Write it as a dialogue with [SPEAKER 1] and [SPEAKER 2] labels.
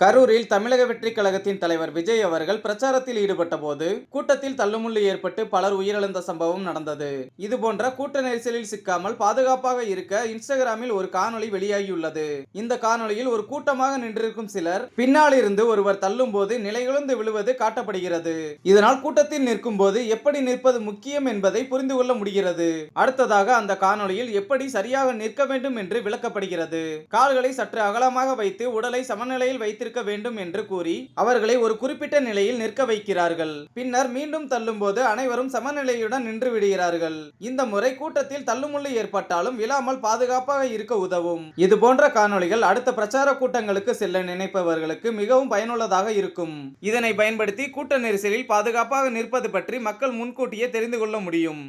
[SPEAKER 1] கரூரில் தமிழக வெற்றி கழகத்தின் தலைவர் விஜய் அவர்கள் பிரச்சாரத்தில் ஈடுபட்ட போது கூட்டத்தில் தள்ளுமுள்ளு ஏற்பட்டு பலர் உயிரிழந்த சம்பவம் நடந்தது. இதுபோன்ற கூட்ட நெரிசலில் சிக்காமல் பாதுகாப்பாக இருக்க இன்ஸ்டாகிராமில் ஒரு காணொளி வெளியாகியுள்ளது. இந்த காணொளியில் ஒரு கூட்டமாக நின்றிருக்கும் சிலர் பின்னால் இருந்து ஒருவர் தள்ளும் போது நிலைகுலந்து விழுவது காட்டப்படுகிறது. இதனால் கூட்டத்தில் நிற்கும் போது எப்படி நிற்பது முக்கியம் என்பதை புரிந்து கொள்ள முடிகிறது. அடுத்ததாக அந்த காணொளியில் எப்படி சரியாக நிற்க வேண்டும் என்று விளக்கப்படுகிறது. கால்களை சற்று அகலமாக வைத்து உடலை சமநிலையில் வைத்திருக்க வேண்டும் என்று கூறி அவர்களை ஒரு குறிப்பிட்ட நிலையில் நிற்க வைக்கிறார்கள். பின்னர் மீண்டும் தள்ளும்போது அனைவரும் சமநிலையுடன் நின்று விடுகிறார்கள். இந்த முறை கூட்டத்தில் தள்ளுமுள்ளு ஏற்பட்டாலும் விழாமல் பாதுகாப்பாக இருக்க உதவும். இது போன்ற காணொளிகள் அடுத்த பிரச்சார கூட்டங்களுக்கு செல்ல நினைப்பவர்களுக்கு மிகவும் பயனுள்ளதாக இருக்கும். இதனை பயன்படுத்தி கூட்ட நெரிசலில் பாதுகாப்பாக நிற்பது பற்றி மக்கள் முன்கூட்டியே தெரிந்து கொள்ள முடியும்.